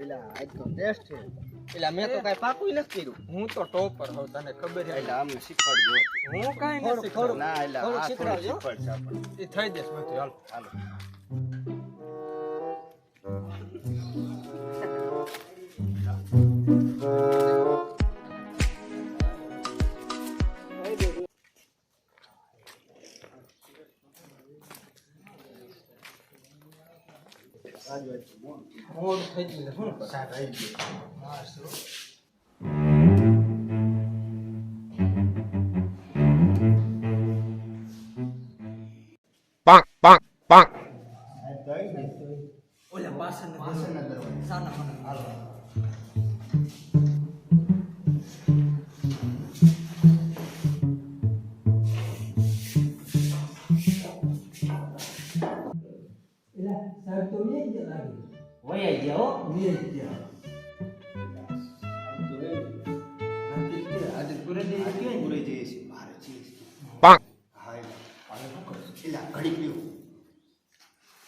એટલે આજ તો ટેસ્ટ છે. એટલે મેં તો કાંઈ પાકું નથી કર્યું. હું તો ટોપર હોઉં તને ખબર એટલે છે આમને શીખવાડજો. હું કાંઈ નથી થોડું. ના એટલે આ થોડું શીખવાડશે એ થઈ જશે બધું હાલ. હાલો. મોડ થઈ ગયું એટલે શું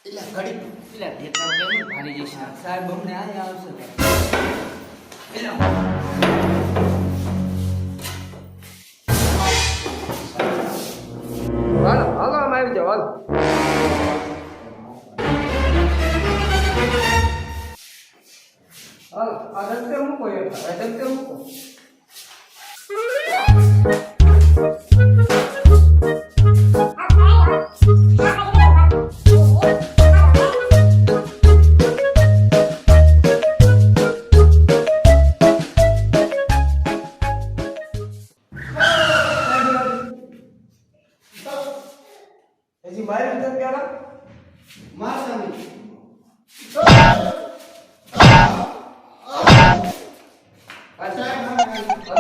એટલે ઘડીક. પેલા ઢેકણા કેમ ભારી જશે સાહેબ અમને અહીંયા આવશે હાલો હાલો આમ આવી જાઓ હાલો. હાલો આ દફતર મૂકો એ આ મૂકો.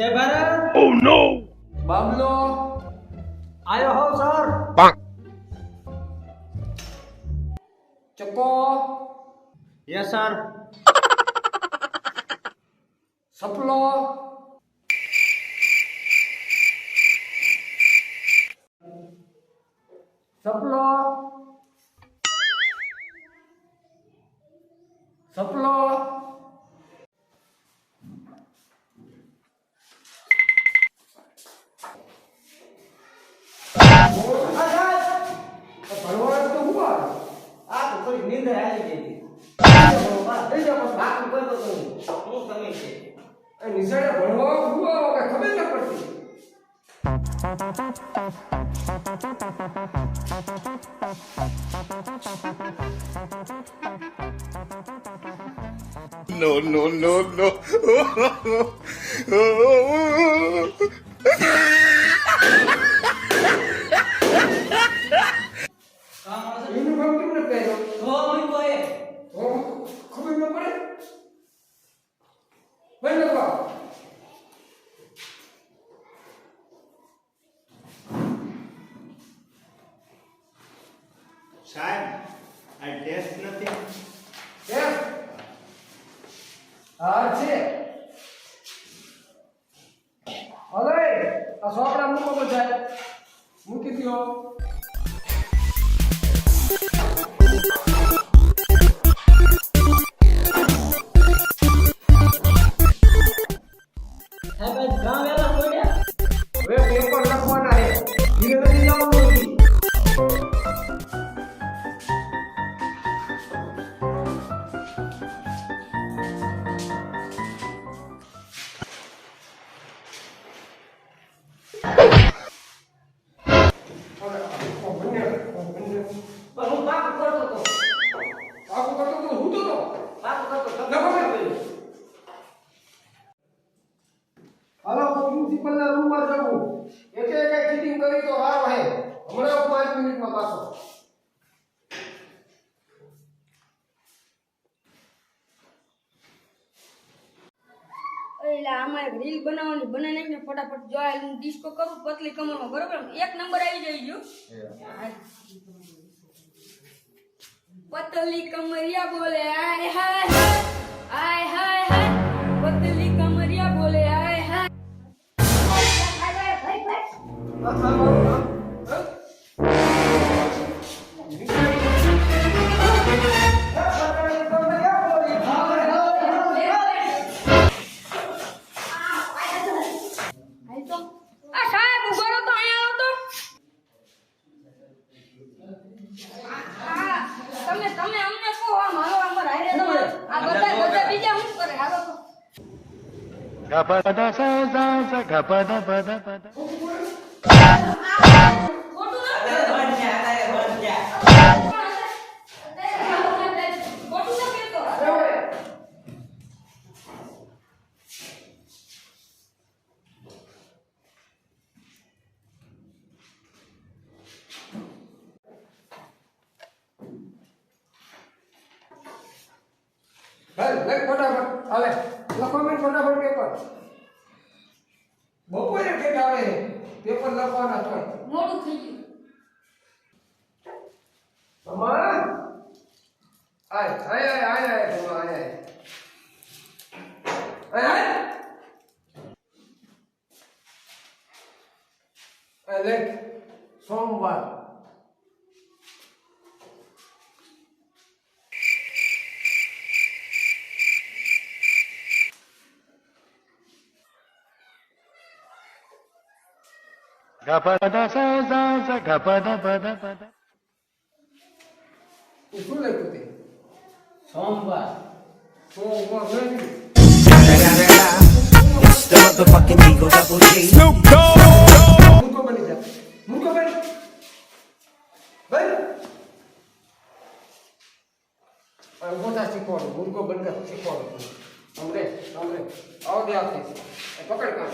જય ભારત Oh no! બાબલો આયો હો સર Bonk. ચકો યસ સર સપલો સપલો સપલો તો થોડી નીંદર આવી ગઈ હતી થઈ જાવ પછી બાકી કોઈ તો નહીં હું તમે છે એ નિશાળે ભણવા હું આવો કે ખબર ના પડતી No, no, no, no. Uniform કેમ ન પહેર્યો તો મૂકો એ તો ખબર ન પડે બંધ કરો સાહેબ આ ટેસ્ટ નથી. ટેસ્ટ હા છે. હવે આ સોપડા મૂકો બધા મૂકી દો સાહેબ ગામ વેલા છોડ્યા હાલો પ્રિન્સિપલ એક એક ચીટિંગ કરી તો વારો ફટાફટ જોયા હું ડિસ્કો કરું પતલી કમરમાં બરોબર? એક નંબર આવી જાય ગયો પતલી કમરિયા બોલે આય હાય હાય આય હાય હાય પતલી કમરિયા બોલે આય હાય આ గపద స గపద બપોરે ઠેઠ આવે પેપર લખવાના તો. મોડું થઈ ગયું. તમારા? આય આય આય આય આય તમારા આય આય. આય આય. આય લેખ સોમવાર. શું લખ્યું તે સોમવાર સોમવાર નહીં The motherfucking Eagle Double G. મૂર્ખો બની જા મૂર્ખો બન બન આ મોટા શીખવાડું આવો દે આપી પકડ કામ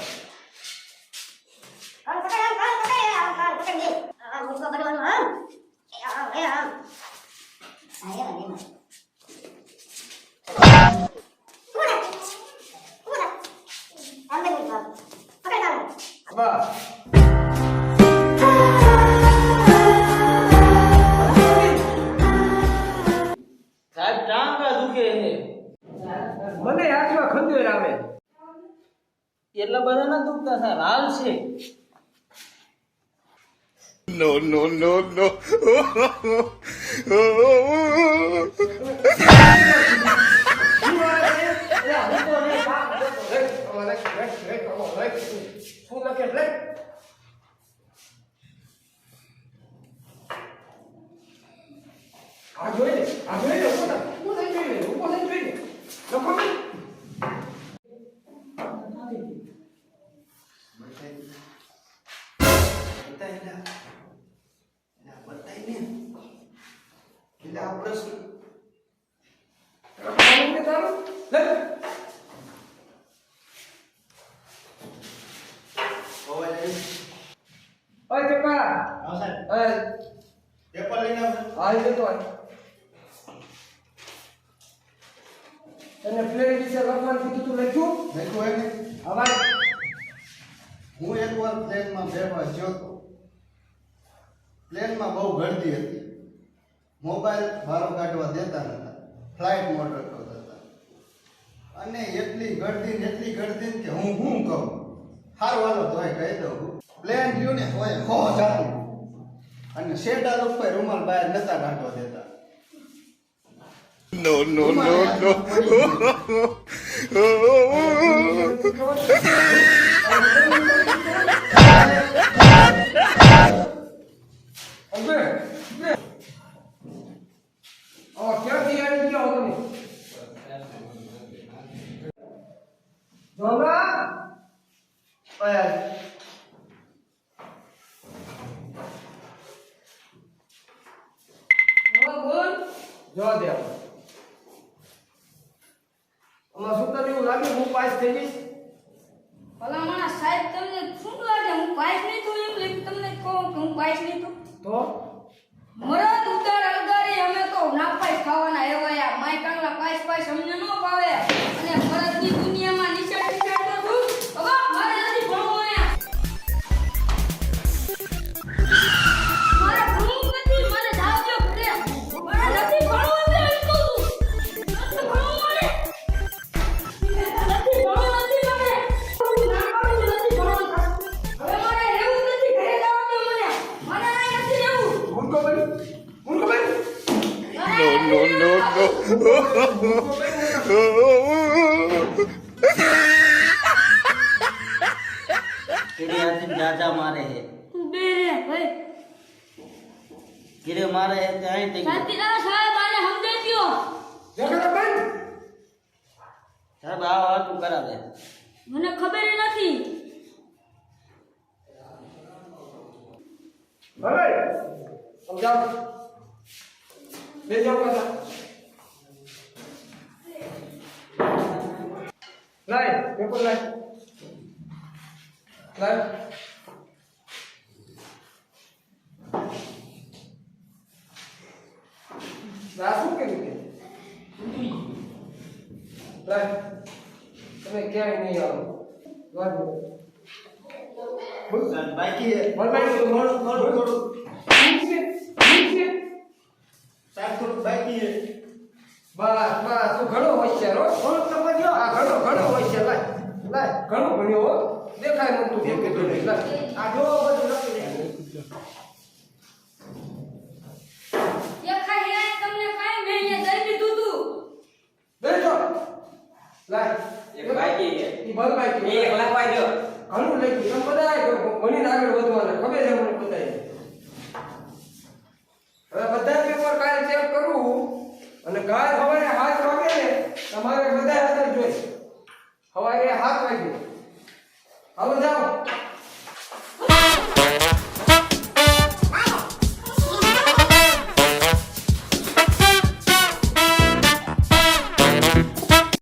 મને. હાથમાં ખંજર આવે. એટલા બધા ના દુખતા સાહેબ હાલ છે No, no, no, no. લેખ, આમાં લેખ, લેખ, લેખ, આમાં લેખ. શું લખે લેખ આ જોઈ લે આ જોઈ એટલે આ પ્રશ્ન. હવે. ઓય ચકા હા, સાહેબ. ઓય પેપર લઈને પ્લેન વિશે લખવાનું કીધું તું લખ્યું? લખ્યું હોય ને? અવાજ હું એકવાર પ્લેનમાં બેઠો ગયો હતો પ્લેનમાં બહુ ગળદી હતી. મોબાઈલ બારો કાઢવા દેતા નતા. ફ્લાઇટ મોડ રખડતા હતા અને એટલી ગળતી ને એટલી ગળતી કે હું હું કહું? હારું હાલો તો કહી દઉં પ્લેન રહ્યું ને હોય હો જાતું અને શેડા ઉપર રૂમાલ બહાર નતા કાઢવા દેતા. No, no, no, no. બે क्या બોલ. જો દે આમાં શું તને એવું લાગે? હું પાસ થઈ જઈશ ભલામણા સાહેબ તમને શું લાગે? હું પાસ નહીં થયું એમ તમને કહું કે હું પાસ નહીં થયું. તો? મરદ કાંગલા પાસ પાસ અમને દાદા આ તું કરાવે મને ખબર નથી સમજાવ બે જાવ કાકા જાઓ પાછા લાય પેપર લાય લાય ના શું કર્યું તે લાય તમે ક્યાંય નહીં આવો વાંધો બાકી છે. બરાબર. થોડું થોડું થોડું નીચે નીચે સાહેબ થોડું બાકી છે. બસ બસ તું ઘણો હોશિયાર હો. ઘણો સમજ્યો આ ઘણો ઘણો હોશિયાર લાય લાય. ઘણો ભણ્યો હો. દેખાય મને તું કેમ કીધું નહીં. લાય. આ જો બધું લખી દે. દેખાય હે તમને કાઈ મેં અહીંયા દઈ દીધું તું. બેસો લાય. એક બાકી એ ઈ બંધ બાકી એક લખવા દો ઘણું લખી તમે બધાય ભણીને આગળ વધવાના